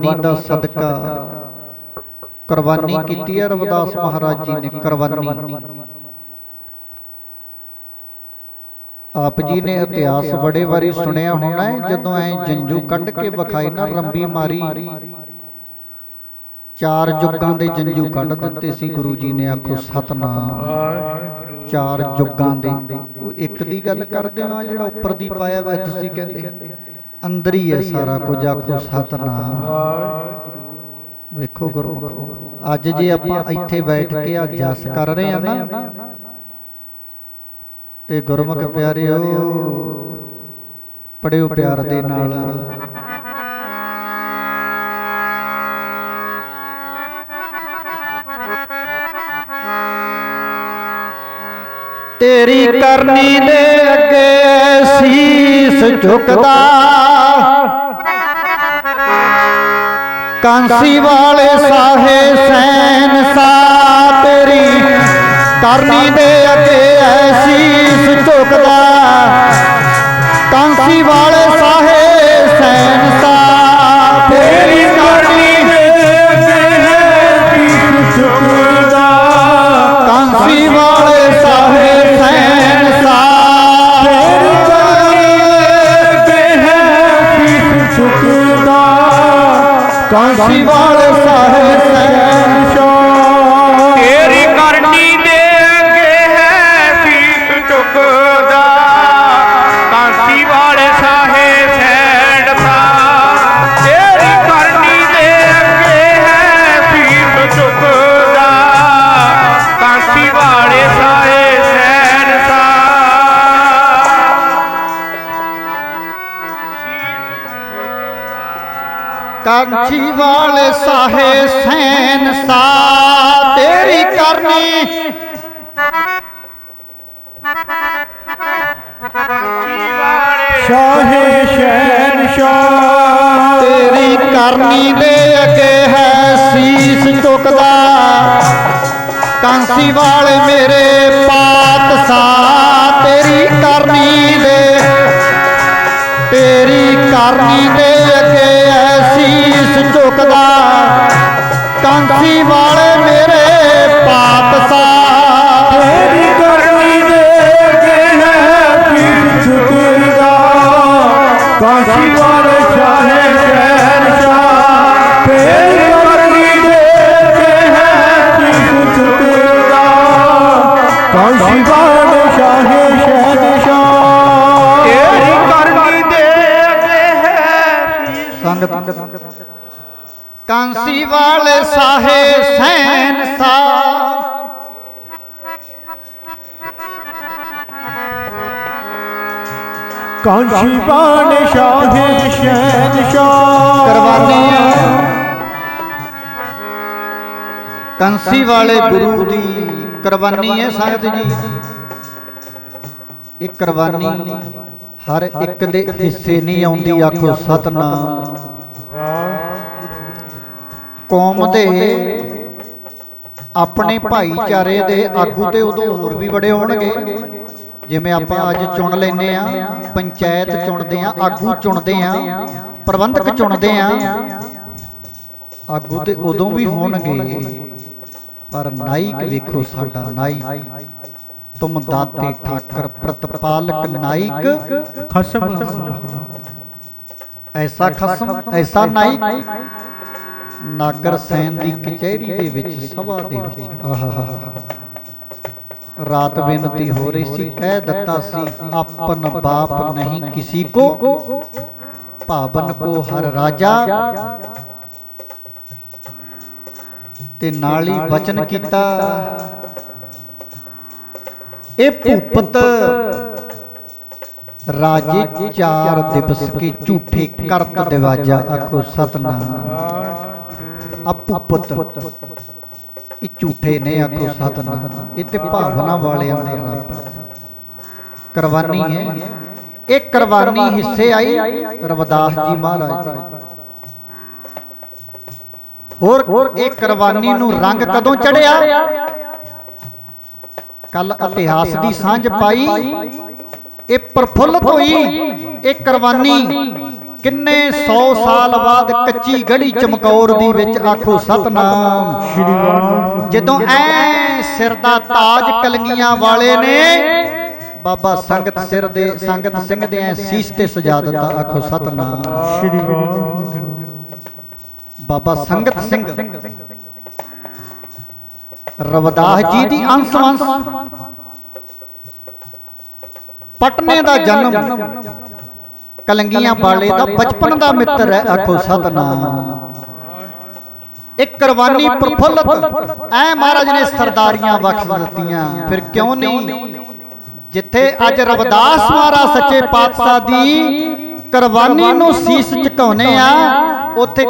ਨੀ ਦਾ ਸਦਕਾ। ਕੁਰਬਾਨੀ ਕੀਤੀ ਹੈ ਰਵਿਦਾਸ ਮਹਾਰਾਜ ਜੀ ਨੇ, ਕੁਰਬਾਨੀ। ਆਪ ਜੀ ਨੇ ਇਤਿਹਾਸ ਬੜੇ ਵਾਰੀ ਸੁਣਿਆ ਹੋਣਾ ਹੈ, ਜਦੋਂ ਐ ਜੰਜੂ ਕੱਢ ਕੇ ਵਿਖਾਈ ਨਾ, ਰੰਬੀ ਮਾਰੀ। ਚਾਰ ਜੁਗਾਂ ਦੇ ਜੰਜੂ ਕੱਢ ਦਿੱਤੇ ਸੀ, ਗੁਰੂ ਜੀ ਨੇ ਆਖੋ, ਸਤਨਾਮ। ਚਾਰ ਜੁਗਾਂ ਦੇ। ਇੱਕ ਦੀ ਗੱਲ ਕਰਦੇ ਹੋ ਜਿਹੜਾ ਉੱਪਰ ਦੀ ਪਾਇਆ ਵਾ ਤੁਸੀਂ ਕਹਿੰਦੇ। ਅੰਦਰ ਹੀ ਹੈ ਸਾਰਾ ਕੁਝ ਆਖੋ ਸਤਨਾਮ। ਵੇਖੋ ਗੁਰੂ ਅੱਜ ਜੇ ਆਪਾਂ ਇੱਥੇ ਬੈਠ ਕੇ ਆ ਜਸ ਕਰ ਰਹੇ ਆ ਨਾ। ਤੇ ਗੁਰਮੁਖ ਪਿਆਰਿਓ ਪੜਿਓ ਪਿਆਰ ਦੇ ਨਾਲ। ਤੇਰੀ ਕਰਨੀ ਦੇ ਅੱਗੇ ਸੀਸ ਝੁਕਦਾ ਕਾਂਸੀ ਵਾਲੇ ਸਾਹੇ ਸੈਨ ਸਾ ਤੇਰੀ ਕਰਨੀ ਦੇ ਅੱਗੇ ਐ ਸੀਸ ਝੁਕਦਾ ਕਾਂਸੀ ਵਾਲੇ ਕਾਂਸੀ ਵਾਲੇ ਸਾਹੇ ਕਾਂਚੀ ਵਾਲੇ ਸਾਹੇ ਸੈਨ ਸਾ ਤੇਰੀ ਕਰਨੀ। ਸ਼ਾਹੇ ਸ਼ਹਿਨ ਸ਼ਾਹ। ਤੇਰੀ ਕਰਨੀ ਦੇ ਅੱਗੇ ਹੈ ਸੀਸ ਝੁਕਦਾ ਕਾਂਸੀ ਵਾਲੇ ਮੇਰੇ ਪਾਤਸ਼ਾਹ ਤੇਰੀ ਕਰਨੀ ਦੇ। ਤੇਰੀ ਕਰਨੀ ਦੇ ਸੀਸ ਕਾਂਸੀ ਵਾਲੇ ਮੇਰੇ ਪਾਤਸ਼ਾਹ ਤੇਰੀ ਕਰਨੀ ਦੇ ਅੱਗੇ ਹੈ ਪੀਰ ਝੁਕਦਾ ਕਾਂਸੀ ਵਾਲੇ ਕਾਂਸੀ ਵਾਲੇ ਸਾਹੇ ਸੈਨ ਸਾ। ਕਾਂਸੀ ਵਾਲੇ ਸ਼ਾਹੇ ਸ਼ਹਿਨ ਸ਼ਾਹ ਕਰਵਾਨੇ ਕੰਸੀ ਵਾਲੇ ਗੁਰੂ ਦੀ ਕੁਰਬਾਨੀ ਹੈ ਸੰਗਤ ਜੀ। ਇਹ ਕੁਰਬਾਨੀ ਹਰ ਇੱਕ ਦੇ ਹਿੱਸੇ ਨਹੀਂ ਆਉਂਦੀ ਆਖੋ ਸਤਨਾਮ। ਕੌਮ ਦੇ ਆਪਣੇ ਭਾਈਚਾਰੇ ਦੇ ਆਗੂ ਤੇ ਉਦੋਂ ਹੋਰ ਵੀ ਬੜੇ ਹੋਣਗੇ। ਜਿਵੇਂ ਆਪਾਂ ਅੱਜ ਚੁਣ ਲੈਨੇ ਆ ਪੰਚਾਇਤ ਚੁਣਦੇ ਆ ਆਗੂ ਚੁਣਦੇ ਆ ਪ੍ਰਬੰਧਕ ਚੁਣਦੇ ਆ ਆਗੂ ਤੇ ਉਦੋਂ ਵੀ ਹੋਣਗੇ। ਪਰ ਨਾਈਕ ਵੇਖੋ ਸਾਡਾ ਨਾਈਕ। ਤੁਮ ਦਾਤੇ ਠਾਕਰ ਪ੍ਰਤਪਾਲਕ ਨਾਈਕ। ਖਸਮ। ਐਸਾ ਖਸਮ ਐਸਾ ਨਾਈਕ। ਨਾਗਰ ਸੈਨ ਦੀ ਕਚਹਿਰੀ ਦੇ ਵਿੱਚ ਸਭਾ ਦੇ ਵਿੱਚ। ਆਹਾਹਾ ਰਾਤ ਬੇਨਤੀ ਹੋ ਰਹੀ ਸੀ ਕਹਿ ਦਿੱਤਾ ਸੀ ਆਪਨ ਬਾਪ ਨਹੀਂ ਕਿਸੀ ਕੋ ਭਾਵਨ ਕੋ ਹਰ ਰਾਜਾ। ਤੇ ਨਾਲ ਹੀ ਵਚਨ ਕੀਤਾ ਇਹ ਭੂਪਤ ਰਾਜੇ ਚਾਰ ਦਿਵਸ ਕੇ ਝੂਠੇ ਕਰਤ ਦਿਵਾਜਾ ਆਖੋ ਸਤਨਾਮ। ਅਪੂਪਤ। ਇਹ ਝੂਠੇ ਨੇ ਆਖੋ ਸਤਨਾਮ। ਇਹ ਤੇ ਭਾਵਨਾ ਵਾਲਿਆਂ ਦਾ ਰੱਬ ਕੁਰਬਾਨੀ ਹੈ। ਇਹ ਕੁਰਬਾਨੀ ਹਿੱਸੇ ਆਈ ਰਵਿਦਾਸ ਜੀ ਮਹਾਰਾਜ ਹੋਰ ਇਹ ਕੁਰਬਾਨੀ ਨੂੰ ਰੰਗ ਕਦੋਂ ਚੜਿਆ? ਕੱਲ ਇਤਿਹਾਸ ਦੀ ਸਾਂਝ ਪਾਈ, ਇਹ ਪ੍ਰਫੁੱਲਤ ਹੋਈ, ਇਹ ਕੁਰਬਾਨੀ ਕਿੰਨੇ 100 ਸਾਲ ਬਾਅਦ ਕੱਚੀ ਗੜੀ ਚਮਕੌਰ ਦੀ ਵਿੱਚ ਆਖੋ ਸਤਨਾਮ। ਸ਼੍ਰੀ ਵਾਹਿਗੁਰੂ ਜਦੋਂ ਐ ਸਿਰ ਦਾ ਤਾਜ ਕਲੰਗੀਆਂ ਵਾਲੇ ਨੇ, ਬਾਬਾ ਸੰਗਤ ਸਿਰ ਦੇ, ਸੰਗਤ ਸਿੰਘ ਦੇ ਐ ਸੀਸ ਤੇ ਸਜਾ ਦਿੱਤਾ, ਆਖੋ ਸਤਨਾਮ। ਸ਼੍ਰੀ ਵਾਹਿਗੁਰੂ ਬਾਬਾ ਸੰਗਤ ਸਿੰਘ, ਰਵਦਾਸ ਜੀ ਦੀ ਅੰਸ਼ ਵੰਸ਼। ਪਟਨੇ ਦਾ ਜਨਮ ਕਲੰਗੀਆਂ ਵਾਲੇ ਦਾ ਬਚਪਨ ਦਾ ਮਿੱਤਰ ਹੈ ਆਖੋ ਸਤਨਾਮ। ਇੱਕ ਕੁਰਬਾਨੀ ਪ੍ਰਫੁੱਲਤ। ਐ ਮਹਾਰਾਜ ਨੇ ਸਰਦਾਰੀਆਂ ਬਖਸ਼ ਦਿੱਤੀਆਂ। ਫਿਰ ਕਿਉਂ ਨਹੀਂ? ਜਿੱਥੇ ਅੱਜ ਰਵਿਦਾਸ ਮਹਾਰਾਜ ਸੱਚੇ ਪਾਤਸ਼ਾਹ ਦੀ ਕੁਰਬਾਨੀ ਨੂੰ ਸੀਸ ਝੁਕਾਉਨੇ ਆ ਉੱਥੇ